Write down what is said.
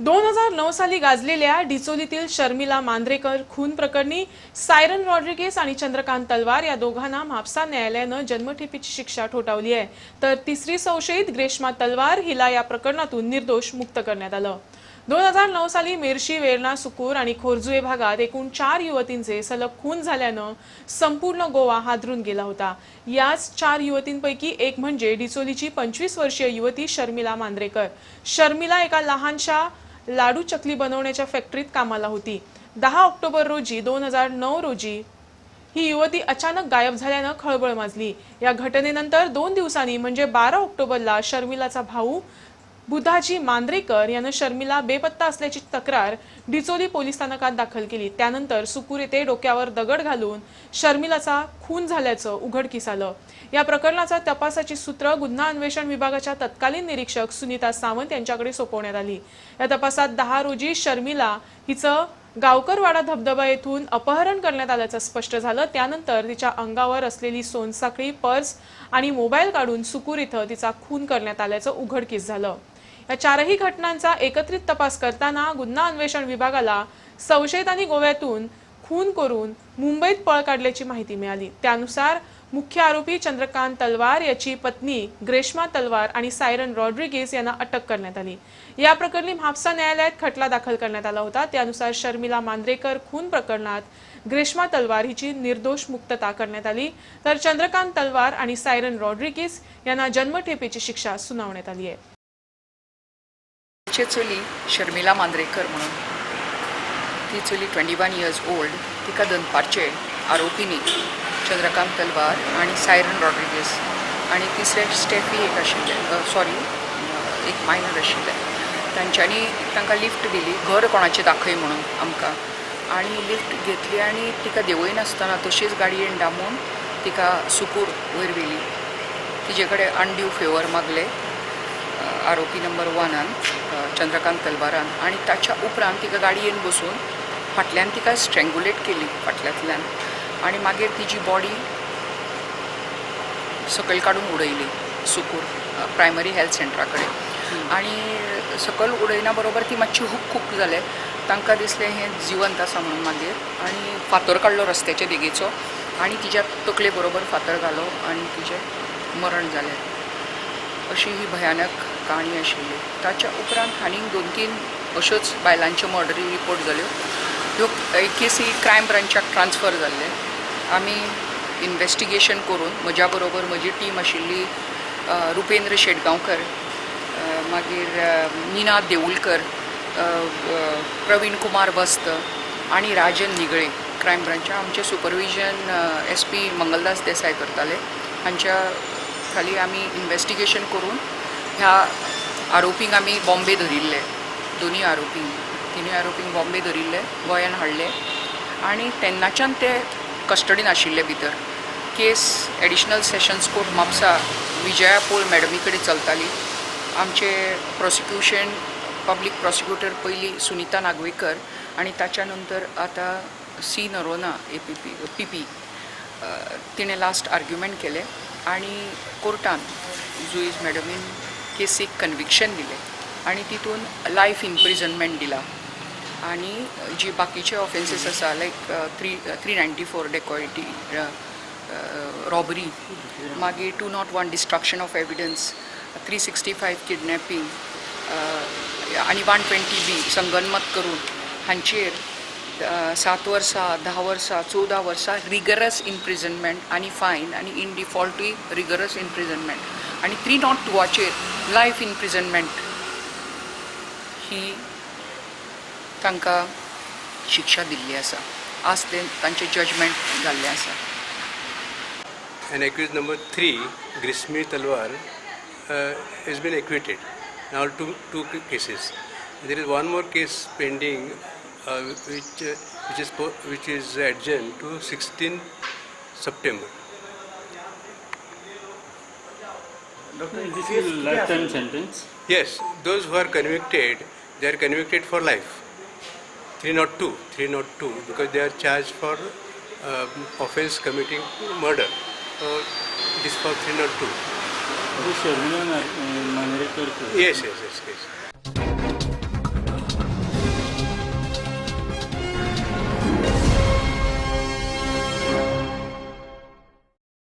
दोन हजार नऊ साली गाजलेल्या डिचोलीतील शर्मिला मांद्रेकर खून प्रकरणी सायरन रॉड्रिगेस आणि चंद्रकांत तलवार या दोघांना म्हापसा न्यायालयानं जन्मठेपीची शिक्षा ठोठावली आहे. तर तिसरी संशयित ग्रेष्मा तलवार हिला या प्रकरणातून निर्दोष मुक्त करण्यात आलं. दोन हजार नऊ साली मेर्शी वेर्णा सुकूर आणि खोरजुए भागात एकूण चार युवतींचे सलग खून झाल्यानं संपूर्ण गोवा हादरून गेला होता. याच चार युवतींपैकी एक म्हणजे डिचोलीची पंचवीस वर्षीय युवती शर्मिला मांद्रेकर. शर्मिला एका लहानशा लाडू चकली बनवण्याच्या फॅक्टरीत कामाला होती. दहा ऑक्टोबर रोजी दोन हजार नऊ रोजी ही युवती अचानक गायब झाल्यानं खळबळ माजली. या घटनेनंतर दोन दिवसांनी म्हणजे बारा ऑक्टोबरला शर्मिलाचा भाऊ बुधाजी मांद्रेकर यानं शर्मिला बेपत्ता असल्याची तक्रार डिचोली पोलीस स्थानकात दाखल केली. त्यानंतर सुकूर येथे डोक्यावर दगड घालून शर्मिलाचा खून झाल्याचं उघडकीस आलं या प्रकरणाचा तपासाची सूत्र गुन्हा अन्वेषण विभागाच्या तत्कालीन निरीक्षक सुनीता सावंत यांच्याकडे सोपवण्यात आली. या तपासात दहा रोजी शर्मिला हिचं गावकरवाडा धबधबा येथून अपहरण करण्यात आल्याचं स्पष्ट झालं. त्यानंतर तिच्या अंगावर असलेली सोनसाखळी पर्स आणि मोबाईल काढून सुकूर इथं तिचा खून करण्यात आल्याचं उघडकीस झालं. या चारही घटनांचा एकत्रित तपास करताना गुन्हा अन्वेषण विभागाला संशयितांनी गोव्यातून खून करून मुंबईत पळ काढल्याची माहिती मिळाली. त्यानुसार मुख्य आरोपी चंद्रकांत तलवार याची पत्नी ग्रेश्मा तलवार आणि सायरन रॉड्रिगेस यांना अटक करण्यात आली. या प्रकरणी म्हापसा न्यायालयात खटला दाखल करण्यात आला होता. त्यानुसार शर्मिला मांद्रेकर खून प्रकरणात ग्रेष्मा तलवार हिची निर्दोष मुक्तता करण्यात आली. तर चंद्रकांत तलवार आणि सायरन रॉड्रिगेस यांना जन्मठेपेची शिक्षा सुनावण्यात आली आहे. तिचे चली शर्मिला मांद्रेकर म्हणून. ती चली ट्वेंटी वन इयर्स ओल्ड तिका दनपारचे आरोपींनी चंद्रकांत तलवार आणि सायरन रॉड्रिगीस आणि तिसरे स्टेफी एक आशिल्ले सॉरी एक मायनर आशिल्ले तांच्यांनी तांकां लिफ्ट दिली घर कोणाचें दाखय म्हणून आमकां. आणि लिफ्ट घेतली आणि तिका देवय नासतना तशीच गाडयेन डांबून तिका सुकूर वयर व्हेली तिजे कडेन अनड्यू फेवर मागले आरोपी नंबर वनान चंद्रकांत तलवारान आणि ताच्या उपरांत तिका गाडयेन बसून फाटल्यान तिका स्ट्रँगुलेट केली फाटल्यांतल्यान. आणि मागीर तिची बॉडी सकयल काडून उडयली सुकूर प्रायमरी हेल्थ सेंटरा कडेन आणि सकयल उडयना बरोबर ती मातशी हूक खूप जाले तांकां दिसलें हें जिवंत आसा म्हणून मागीर. आणि फातर काडलो रस्त्याच्या देगेचो. आणि तिच्या तकले बरोबर फातर घालो आणि तिचें मरण जालें. अशी ही भयानक काणी आशिल्ली ताच्या उपरांत हांणी दोन तीन अश्योच बायलांच्यो मर्डरी रिपोर्ट जाल्यो. ह्यो केसी क्रायम ब्रांचाक ट्रान्सफर जाल्ले. आमी इन्वेस्टिगेशन करून म्हज्या बरोबर म्हजी टीम आशिल्ली रुपेंद्र शेटगांवकर मागीर मीना देवुलकर प्रवीण कुमार वस्त आणि राजन निगळे क्रायम ब्रांचा आमचे supervision S P Mangaldas Desai करताले. हांच्या खाली आमी इन्व्हेस्टिगेशन करून ह्या आरोपींक आमी बॉम्बे धरिल्ले. दोनी आरोपी तिन्ही आरोपींक बॉम्बे धरिल्ले गोंयान हाडले. आनी तेन्नाच्यान ते कस्टडीन आशिल्ले भितर. Case additional sessions court Mapusa Vijaya Pol मॅडमी कडेन चलताली. आमचे प्रोसिक्युशन पब्लीक प्रॉसिक्युटर पयलीं सुनीता नागवेकर आनी ताच्या नंतर आतां C Noronha A P P P P तिणें लास्ट आर्ग्युमेंट केलें. आनी कोर्टान जुईज मॅडमीन केसीक कन्विक्शन दिलें आनी तितून लायफ इम्प्रिजनमेंट दिला. आनी जी बाकीचे ऑफेन्सीस आसा like three three ninety four dacoity robbery मागीर two not one destruction of evidence three sixty five kidnapping आनी वन ट्वेंटी बी संगनमत करून हांचेर सात वर्सां धा वर्सां चवदा वर्सां रिगरस इम्प्रिजनमेंट आनी फायन आनी इन डिफॉल्टूय रिगरस इम्प्रिजनमेंट आनी थ्री नॉट टुवाचेर लायफ इम्प्रिजनमेंट ही तांकां शिक्षा दिल्ली आसा आज ते तांचें जजमेंट जाल्लें आसा And accused number three, Grismi Talwar, uh, has been acquitted. Now two, two ca- cases. There is one more case pending, which uh, which is which is adjourned to 16 September. Doctor, is this a lifetime sentence? Yes, those who are convicted, they are convicted for life. 302, 302, because they are charged for uh, offense committing murder. So it is for 302. This Sharmila Manrekar case. Yes, yes, yes, yes.